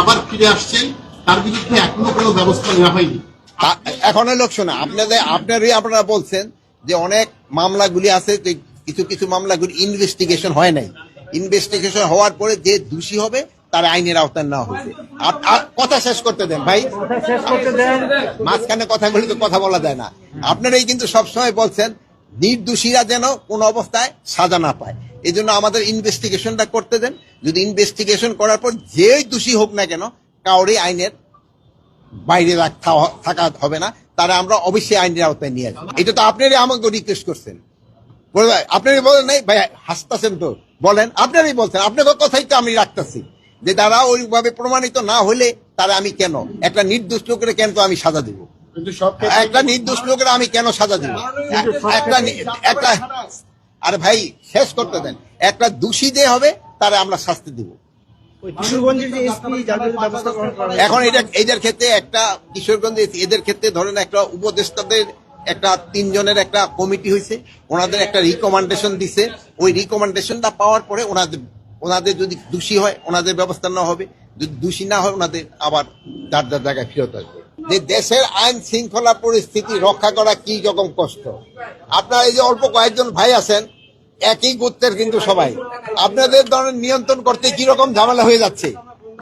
আবার ফিরে আসছেন তার বিরুদ্ধে এখনও কোনো ব্যবস্থা নেওয়া হয়নি। এখন লোক শোনা আপনাদের আপনারই আপনারা বলছেন যে অনেক মামলাগুলি আছে কিছু কিছু মামলাগুলি ইনভেস্টিগেশন হয় নাই। ইনভেস্টিগেশন হওয়ার পরে যে দোষী হবে তার আইনের আওতায় নেওয়া হয়েছে। কথা শেষ করতে দেন ভাই। শেষ করতে দেন। মাঝখানে কথা বলে তো কথা বলা যায় না। আপনারাই কিন্তু সবসময় বলছেন নির্দোষীরা যেন কোন অবস্থায় সাজা না পায়। এই জন্য আমাদের ইনভেস্টিগেশনটা করতে দেন। যদি ইনভেস্টিগেশন করার পর যেই দোষী হোক না কেন কাউরে আইনের বাইরে রাখা থাকা হবে না। তারা আমরা অবশ্যই আইনের আওতায় নিয়ে আসব। এটা তো আপনারই আমাকে রিকোয়েস্ট করছেন। আপনারই বলেন নাই? ভাই হাসতেছেন তো। বলেন আপনারই বলছেন। আপনার কথাই তো আমি রাখতেছি। যে তারা ওইভাবে প্রমাণিত না হলে তারা আমি কেন? একটা নির্দোষ লোকের কেন তো আমি সাজা দিব? একটা নির্দোষ লোকের আমি কেন সাজা দিব? একটা একটা আরে ভাই শেষ করতে দেন। একটা দোষী যে হবে তারা আমরা শাস্তি দিব। এখন এটা এদের ক্ষেত্রে একটা কিশোরগঞ্জ এদের ক্ষেত্রে ধরেন একটা উপদেষ্টাদের একটা তিনজনের একটা কমিটি হয়েছে। ওনাদের একটা রিকমেন্ডেশন দিছে। ওই রিকমেন্ডেশনটা পাওয়ার পরে ওনাদের ওনাদের যদি দোষী হয় ওনাদের ব্যবস্থা না হবে। যদি দোষী না হয় ওনাদের আবার যার যার জায়গায় ফেরত আসবে। যে দেশের আইন শৃঙ্খলা পরিস্থিতি রক্ষা করা কি রকম কষ্ট। আপনারা এই যে অল্প কয়েকজন ভাই আছেন একই গোত্রের কিন্তু সবাই। আপনাদের ধরনের নিয়ন্ত্রণ করতে কি রকম ঝামেলা হয়ে যাচ্ছে?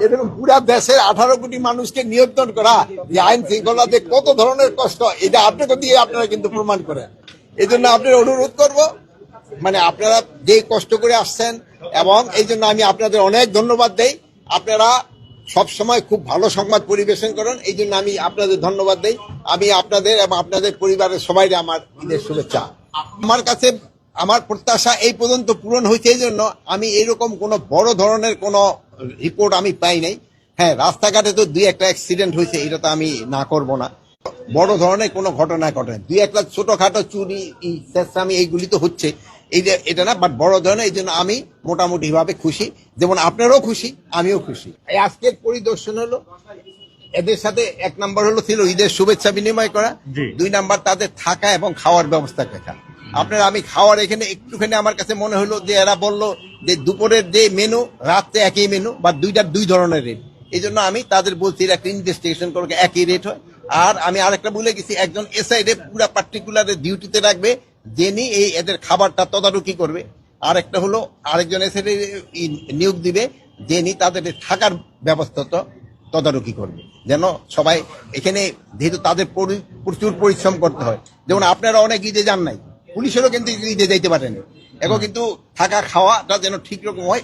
এরকম পুরা দেশের আঠারো কোটি মানুষকে নিয়ন্ত্রণ করা যে আইন শৃঙ্খলাতে কত ধরনের কষ্ট, এটা আপনাকে দিয়ে আপনারা কিন্তু প্রমাণ করেন। এই জন্য আপনার অনুরোধ করব মানে আপনারা যে কষ্ট করে আসছেন, এবং এই জন্য আমি আপনাদের অনেক ধন্যবাদ দেই। আপনারা সব সময় খুব ভালো সংবাদ পরিবেশন করেন এই জন্য আমি আপনাদের ধন্যবাদ দেই। আমি আপনাদের এবং আপনাদের পরিবারের সবাই আমার ঈদের শুভেচ্ছা। আমার কাছে আমার প্রত্যাশা এই পর্যন্ত পূরণ হয়েছে এই জন্য আমি এরকম কোনো বড় ধরনের কোনো রিপোর্ট আমি পাই নাই। হ্যাঁ রাস্তাঘাটে তো দুই একটা অ্যাক্সিডেন্ট হয়েছে এটা তো আমি না করব না। বড় ধরনের কোনো ঘটনা ঘটে দুই একটা ছোটখাটো চুরি ই, এইগুলি তো হচ্ছে। এই যে এটা না বাট বড় ধরনের এই জন্য আমি মোটামুটি ভাবে খুশি। যেমন আপনারাও খুশি আমিও খুশি। এই আজকের পরিদর্শন হলো এদের সাথে এক নাম্বার হলো ছিল ঈদের শুভেচ্ছা বিনিময় করা। দুই নাম্বার তাদের থাকা এবং খাওয়ার ব্যবস্থা দেখা আপনার আমি খাওয়ার এখানে একটুখানি আমার কাছে মনে হলো যে এরা বলল যে দুপুরের যে মেনু রাত্রে একই মেনু বা দুইটার দুই ধরনের রেট এই জন্য আমি তাদের বলছি এরা একটা ইনভেস্টিগেশন করে, একই রেট হয়। আর আমি আরেকটা বলে গেছি, একজন এসআই রে পুরা পার্টিকুলার ডিউটিতে রাখবে, যিনি এই এদের খাবারটা তদারকি করবে। আর একটা হলো, আরেকজন এসআই নিয়োগ দিবে, যিনি তাদের থাকার ব্যবস্থা তো তদারকি করবে। যেন সবাই এখানে, যেহেতু তাদের পরি- প্রচুর পরিশ্রম করতে হয়। যেমন আপনারা অনেক ঈদে যান নাই। পুলিশেরও কিন্তু দিতে যাইতে পারেন। এখন কিন্তু থাকা খাওয়াটা যেন ঠিক রকম হয়